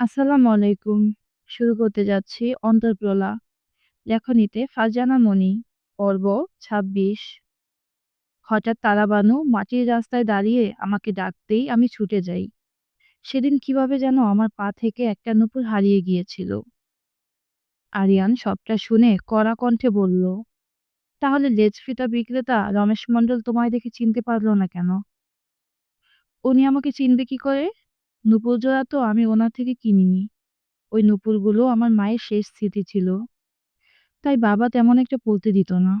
আসসালামু আলাইকুম। শুরু করতে যাচ্ছি অন্তরপ্রলা। লেখনীতে ফারজানা মনি। পর্ব ২৬ হঠাৎ তারাবানু মাটির রাস্তায় দাঁড়িয়ে আমাকে ডাকতেই আমি ছুটে যাই। সেদিন কীভাবে যেন আমার পা থেকে একটা নূপুর হারিয়ে গিয়েছিল। আরিয়ান সবটা শুনে কড়া কণ্ঠে বলল, তাহলে লেজফিতা বিক্রেতা রমেশ মণ্ডল তোমায় দেখে চিনতে পারল না কেন? উনি আমাকে চিনবে কি করে? নূপুর জোড়া তো আমি ওনার থেকে কিনিনি। ওই নূপুরগুলো আমার মায়ের শেষ স্মৃতি ছিল। তাই বাবা তেমন একটা পরতে দিত না।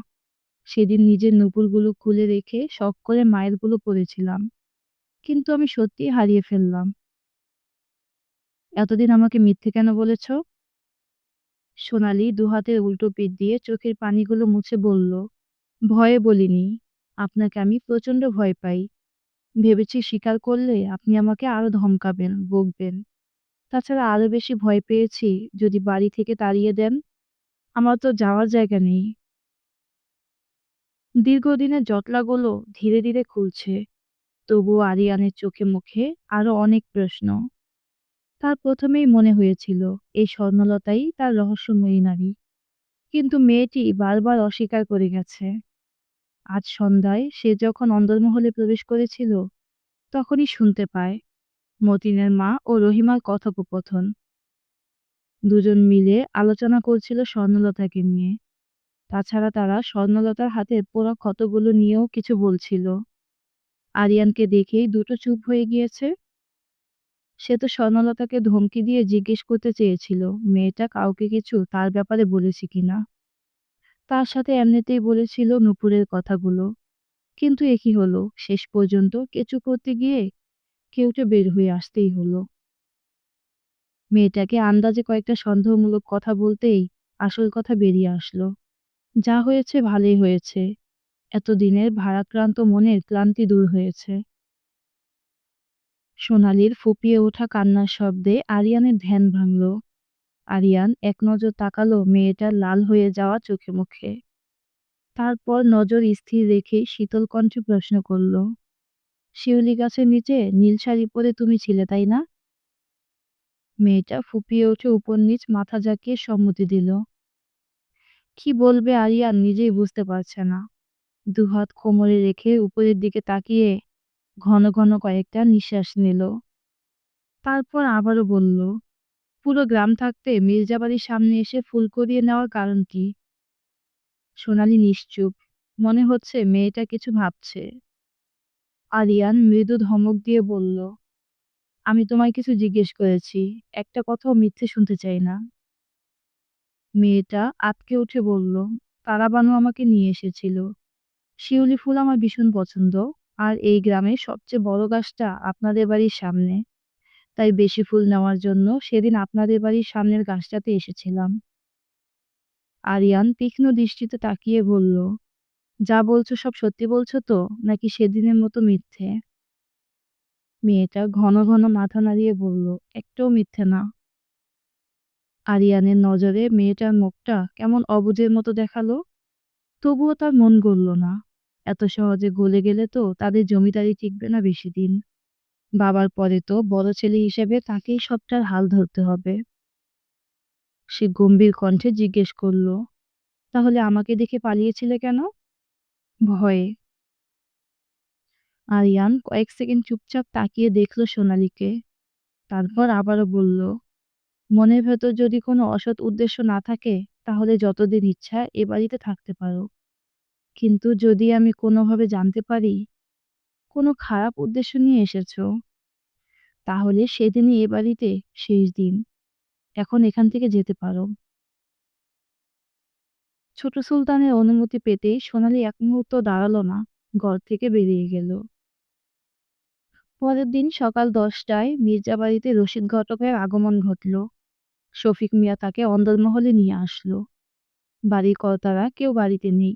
সেদিন নিজের নূপুরগুলো খুলে রেখে শখ করে মায়েরগুলো পরেছিলাম। কিন্তু আমি সত্যিই হারিয়ে ফেললাম। এতদিন আমাকে মিথ্যে কেন বলেছ? সোনালি দুহাতের উল্টো পিঠ দিয়ে চোখের পানিগুলো মুছে বলল, ভয়ে বলিনি। আপনাকে আমি প্রচণ্ড ভয় পাই। ভেবেছি স্বীকার করলে আপনি আমাকে আরও ধমকাবেন, বকবেন। তাছাড়া আরও বেশি ভয় পেয়েছি যদি বাড়ি থেকে তাড়িয়ে দেন। আমার তো যাওয়ার জায়গা নেই। দীর্ঘদিনের জটলাগুলো ধীরে ধীরে খুলছে। তবুও আরিয়ানের চোখে মুখে আরও অনেক প্রশ্ন। তার প্রথমেই মনে হয়েছিল এই স্বর্ণলতাই তার রহস্যময়ী নারী। কিন্তু মেয়েটি বারবার অস্বীকার করে গেছে। আজ সন্ধ্যায় সে যখন অন্দরমহলে প্রবেশ করেছিল, তখনই শুনতে পায়, মতিনের মা ও রহিমার কথোপকথন। দুজন মিলে আলোচনা করছিল স্বর্ণলতাকে নিয়ে। তাছাড়া তারা স্বর্ণলতার হাতের পোড়া ক্ষতগুলো নিয়েও কিছু বলছিল। আরিয়ানকে দেখেই দুটো চুপ হয়ে গিয়েছে। সে তো স্বর্ণলতাকে ধমকি দিয়ে জিজ্ঞেস করতে চেয়েছিল, মেয়েটা কাউকে কিছু তার ব্যাপারে বলেছে কিনা। তার সাথে এমনিতেই বলেছিল নূপুরের কথাগুলো। কিন্তু এ কি হলো শেষ পর্যন্ত কিছু করতে গিয়ে কেউটা বের হয়ে আসতেই হলো। মেয়েটাকে আন্দাজে কয়েকটা সন্দেহমূলক কথা বলতেই আসল কথা বেরিয়ে আসলো। যা হয়েছে ভালোই হয়েছে। এতদিনের ভারাক্রান্ত মনের ক্লান্তি দূর হয়েছে। সোনালির ফুপিয়ে ওঠা কান্নার শব্দে আরিয়ানের ধ্যান ভাঙল। আরিয়ান এক নজর তাকালো মেয়েটার লাল হয়ে যাওয়া চোখে মুখে। তারপর নজর স্থির রেখে শীতল কণ্ঠে প্রশ্ন করল, শিউলি গাছের নিচে নীল শাড়ি পরে তুমি ছিলে তাই না? মেয়েটা ফুপিয়ে উঠে উপর নিচ মাথা ঝাঁকিয়ে সম্মতি দিল। কি বলবে আরিয়ান নিজেই বুঝতে পারছে না। দুহাত কোমরে রেখে উপরের দিকে তাকিয়ে ঘন ঘন কয়েকটা নিঃশ্বাস নিল। তারপর আবারও বলল, পুরো গ্রাম থাকতে মির্জাবাড়ির সামনে এসে ফুল করিয়ে নেওয়ার কারণ কি? সোনালি নিশ্চুপ। মনে হচ্ছে মেয়েটা কিছু ভাবছে। আরিয়ান মৃদু ধমক দিয়ে বলল, আমি তোমায় কিছু জিজ্ঞেস করেছি। একটা কথাও মিথ্যে শুনতে চাই না। মেয়েটা আঁতকে উঠে বলল, তারাবানু আমাকে নিয়ে এসেছিল। শিউলি ফুল আমার ভীষণ পছন্দ। আর এই গ্রামের সবচেয়ে বড় গাছটা আপনাদের বাড়ির সামনে। তাই বেশি ফুল নেওয়ার জন্য সেদিন আপনাদের বাড়ির সামনের গাছটাতে এসেছিলাম। আরিয়ান তীক্ষ্ণ দৃষ্টিতে তাকিয়ে বলল, যা বলছো সব সত্যি বলছো তো নাকি সেদিনের মতো মিথ্যে? মেয়েটা ঘন ঘন মাথা নাড়িয়ে বলল, একটাও মিথ্যে না। আরিয়ানের নজরে মেয়েটার মুখটা কেমন অবুঝের মতো দেখাল। তবুও তার মন গলল না। এত সহজে গলে গেলে তো তাদের জমিদারি টিকবে না বেশি দিন। বাবার পরে তো বড় ছেলে হিসেবে তাকেই সবটার হাল ধরতে হবে। সে গম্ভীর কণ্ঠে জিজ্ঞেস করল, তাহলে আমাকে দেখে পালিয়েছিলে কেন? ভয়ে। আরিয়ান কয়েক সেকেন্ড চুপচাপ তাকিয়ে দেখল সোনালিকে তারপর আবারও বলল, মনের ভেতর যদি কোনো অসৎ উদ্দেশ্য না থাকে তাহলে যতদিন ইচ্ছা এ বাড়িতে থাকতে পারো। কিন্তু যদি আমি কোনোভাবে জানতে পারি কোনো খারাপ উদ্দেশ্য নিয়ে এসেছ? তাহলে সেদিনই এ বাড়িতে শেষ দিন। এখন এখান থেকে যেতে পারো। ছোট সুলতানের অনুমতি পেতেই সোনালি এক মুহূর্ত দাঁড়াল না, ঘর থেকে বেরিয়ে গেল। পরের দিন সকাল দশটায় মির্জা বাড়িতে রশিদ ঘটকের আগমন ঘটল। শফিক মিয়া তাকে অন্দরমহলে নিয়ে আসলো। বাড়ির কর্তারা কেউ বাড়িতে নেই।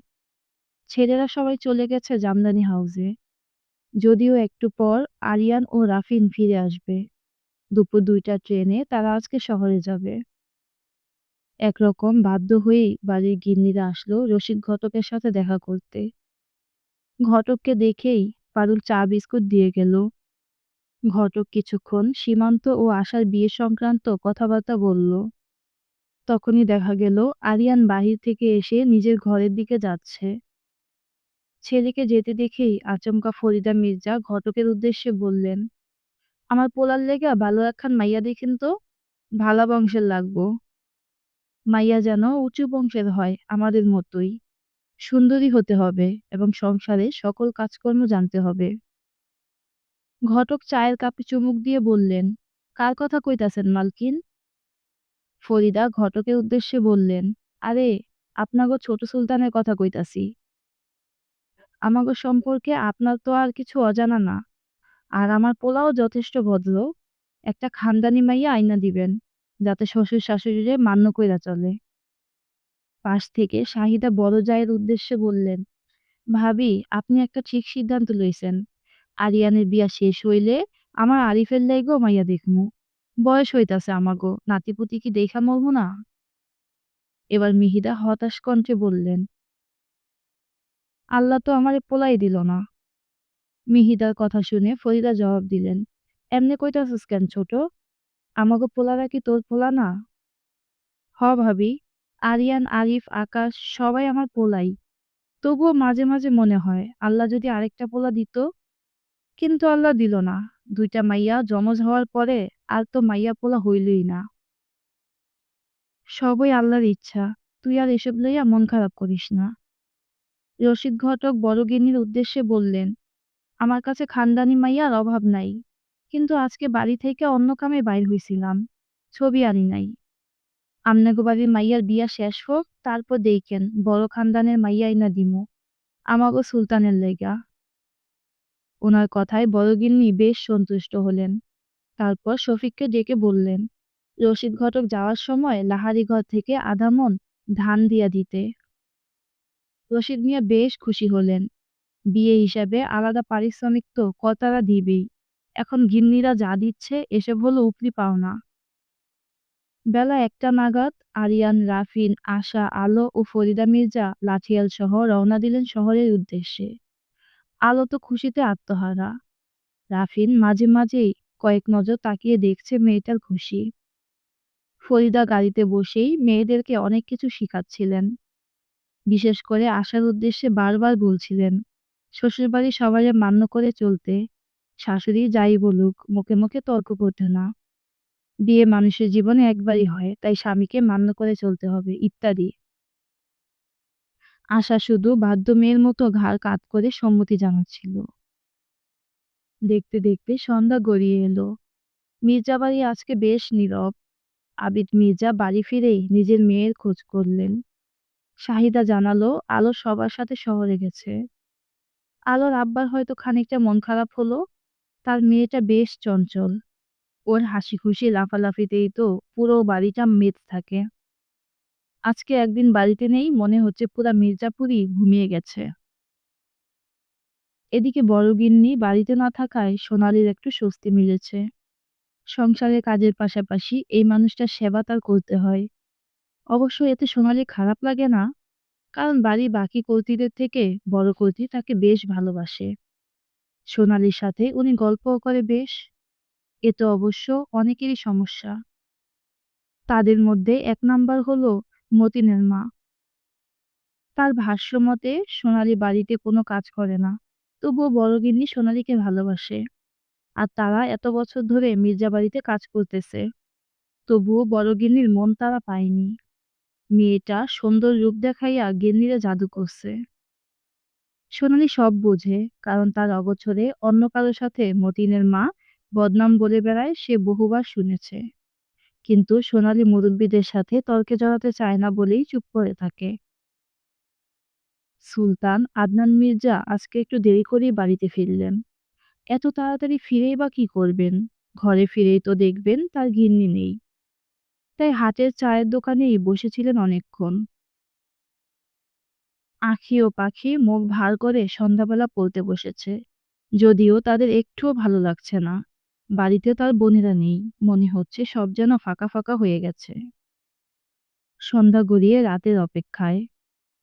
ছেলেরা সবাই চলে গেছে জামদানি হাউসে। যদিও একটু পর আরিয়ান ও রাফিন ফিরে আসবে। দুপুর দুইটা ট্রেনে তারা আজকে শহরে যাবে। একরকম বাধ্য হয়েই বাড়ির গিন্নিরা আসলো রসিক ঘটকের সাথে দেখা করতে। ঘটককে দেখেই পারুল চা বিস্কুট দিয়ে গেল। ঘটক কিছুক্ষণ সীমান্ত ও আশার বিয়ে সংক্রান্ত কথাবার্তা বলল। তখনই দেখা গেল আরিয়ান বাহির থেকে এসে নিজের ঘরের দিকে যাচ্ছে। ছেলেকে যেতে দেখেই আচমকা ফরিদা মির্জা ঘটকের উদ্দেশ্যে বললেন, আমার পোলার লেগা ভালো একখান মাইয়া দেখেন তো, ভালা বংশের লাগবো। মাইয়া যেন উঁচু বংশের হয় আমাদের মতোই, সুন্দরী হতে হবে এবং সংসারে সকল কাজকর্ম জানতে হবে ঘটক চায়ের কাপে চুমুক দিয়ে বললেন, কার কথা কইতাছেন মালকিন ফরিদা ঘটকের উদ্দেশ্যে বললেন, আরে, আপনাগো ছোট সুলতানের কথা কইতাছি। আমাগো সম্পর্কে আপনার তো আর কিছু অজানা না। আর আমার পোলাও যথেষ্ট ভদ্র। একটা খানদানি মাইয়া আইনা দিবেন, যাতে শ্বশুর শাশুড়িরে মান্য কইরা চলে। পাশ থেকে শাহিদা বড় জায়ের উদ্দেশ্যে বললেন, ভাবি, আপনি একটা ঠিক সিদ্ধান্ত লইছেন। আরিয়ানের বিয়া শেষ হইলে আমার আরিফের লাইগো মাইয়া দেখমু। বয়স হইতাছে আমাগো, নাতিপুতি কি দেখা মরবো না? এবার মিহিদা হতাশ কণ্ঠে বললেন আল্লাহ তো আমারে পোলাই দিল না। মিহিদার কথা শুনে ফরিদা জবাব দিলেন, এমনি কইতাছিস কেন ছোট? আমাকে পোলারা কি তোর পোলা না? হ ভাবি, আরিয়ান, আরিফ, আকাশ সবাই আমার পোলাই। তবুও মাঝে মাঝে মনে হয়, আল্লাহ যদি আরেকটা পোলা দিত। কিন্তু আল্লাহ দিল না। দুইটা মাইয়া জমজ হওয়ার পরে আর তো মাইয়া পোলা হইলই না। সবই আল্লাহর ইচ্ছা। তুই আর এসব লইয়া মন খারাপ করিস না। রশিদ ঘটক বড়গিন্নির উদ্দেশ্যে বললেন, আমার কাছে খানদানি মাইয়ার অভাব নাই, কিন্তু আজকে বাড়ি থেকে অন্য কামে বাইর হইছিলাম, ছবি আনি নাই। আমনাগো বাড়ির মাইয়ার বিয়া শেষ হোক, তারপর দেইখেন বড় খানদানের মাইয়াই না দিমু, আমাগো সুলতানের লেগা। ওনার কথায় বড়গিন্নি বেশ সন্তুষ্ট হলেন। তারপর শফিককে ডেকে বললেন রশিদ ঘটক যাওয়ার সময় লাহারি ঘর থেকে আধা মন ধান দিয়া দিতে। রশিদ মিয়া বেশ খুশি হলেন। বিয়ে হিসাবে আলাদা পারিশ্রমিক তো কতারা দিবেই। এখন গিন্নিরা যা দিচ্ছে এসব হলো উপরি পাওনা। বেলা একটা নাগাদ আরিয়ান, রাফিন, আশা, আলো ও ফরিদা মির্জা লাঠিয়াল সহ রওনা দিলেন শহরের উদ্দেশ্যে। আলো তো খুশিতে আত্মহারা। রাফিন মাঝে মাঝেই কয়েক নজর তাকিয়ে দেখছে মেয়েটার খুশি। ফরিদা গাড়িতে বসেই মেয়েদেরকে অনেক কিছু শিখাচ্ছিলেন। বিশেষ করে আসার উদ্দেশ্যে বারবার বলছিলেন, শ্বশুরবাড়ি সবাই মান্য করে চলতে, শাশুড়ি যাই বলুক, মুখে মুখে তর্ক করতে না। বিয়ে মানুষের জীবনে একবারই হয়, তাই স্বামীকে মান্য করে চলতে হবে, ইত্যাদি। আশা শুধু বাধ্য মেয়ের মতো ঘাড় কাত করে সম্মতি জানাচ্ছিল। দেখতে দেখতে সন্ধ্যা গড়িয়ে এলো। মির্জা বাড়ি আজকে বেশ নীরব। আবিদ মির্জা বাড়ি ফিরেই নিজের মেয়ের খোঁজ করলেন। শাহিদা জানালো, আলো সবার সাথে শহরে গেছে। আলোর আব্বার হয়তো খানিকটা মন খারাপ হলো, তার মেয়েটা বেশ চঞ্চল। ওর হাসি খুশি লাফালাফিতেই তো পুরো বাড়িটা মেত থাকে। আজকে একদিন বাড়িতে নেই, মনে হচ্ছে পুরা মির্জাপুরই ঘুমিয়ে গেছে। এদিকে বড় গিন্নি বাড়িতে না থাকায় সোনালির একটু স্বস্তি মিলেছে। সংসারের কাজের পাশাপাশি এই মানুষটার সেবা তার করতে হয়। অবশ্য এতে সোনালির খারাপ লাগে না, কারণ বাড়ি বাকি কর্তীদের থেকে বড় কর্তী তাকে বেশ ভালোবাসে। সোনালির সাথে উনি গল্পও করে বেশ, এতে অবশ্য অনেকেরই সমস্যা। তাদের মধ্যে এক নাম্বার হলো মতিনের মা। তার ভাষ্য মতে সোনালি বাড়িতে কোনো কাজ করে না, তবুও বড়গিন্নি সোনালিকে ভালোবাসে। আর তারা এত বছর ধরে মির্জা বাড়িতে কাজ করতেছে, তবুও বড়গিন্নির মন তারা পায়নি। মেয়েটা সুন্দর রূপ দেখাইয়া গিন্নিরা জাদু করছে। সোনালি সব বোঝে, কারণ তার অবছরে অন্য কারও সাথে মতিনের মা বদনাম বলে বেড়ায় সে বহুবার শুনেছে। কিন্তু সোনালি মুরব্বীদের সাথে তর্কে জড়াতে চায় না বলেই চুপ করে থাকে। সুলতান, আদনান মির্জা আজকে একটু দেরি করেই বাড়িতে ফিরলেন। এত তাড়াতাড়ি ফিরেই বা কি করবেন? ঘরে ফিরেই তো দেখবেন তার ঘিন্নি নেই। তাই হাটের চায়ের দোকানেই বসেছিলেন অনেকক্ষণ। আঁখি ও পাখি মুখ ভার করে সন্ধ্যাবেলা পড়তে বসেছে। যদিও তাদের একটুও ভালো লাগছে না। বাড়িতে তার বোনেরা নেই। মনে হচ্ছে সব যেন ফাঁকা ফাঁকা হয়ে গেছে। সন্ধ্যা গড়িয়ে রাতের অপেক্ষায়।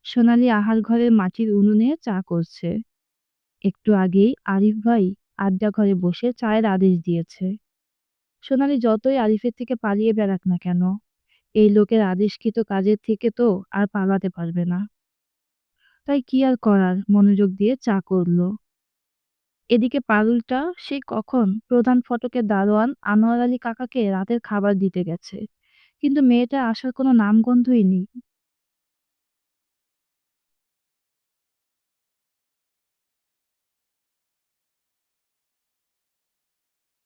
সোনালি আহার ঘরের মাটির উনুনে চা করছে। একটু আগেই আরিফ ভাই আড্ডা ঘরে বসে চায়ের আদেশ দিয়েছে। সোনালি যতই আরিফের থেকে পালিয়ে বেড়াক না কেন, এই লোকের আদেশকৃত কাজের থেকে তো আর পালাতে পারবে না। তাই কি আর করার? মনোযোগ দিয়ে চা করল। এদিকে পারুলটা সে কখন প্রধান ফটকের দারোয়ান আনোয়ার আলী কাকাকে রাতের খাবার দিতে গেছে। কিন্তু মেয়েটা আসার কোনো নামগন্ধই নেই।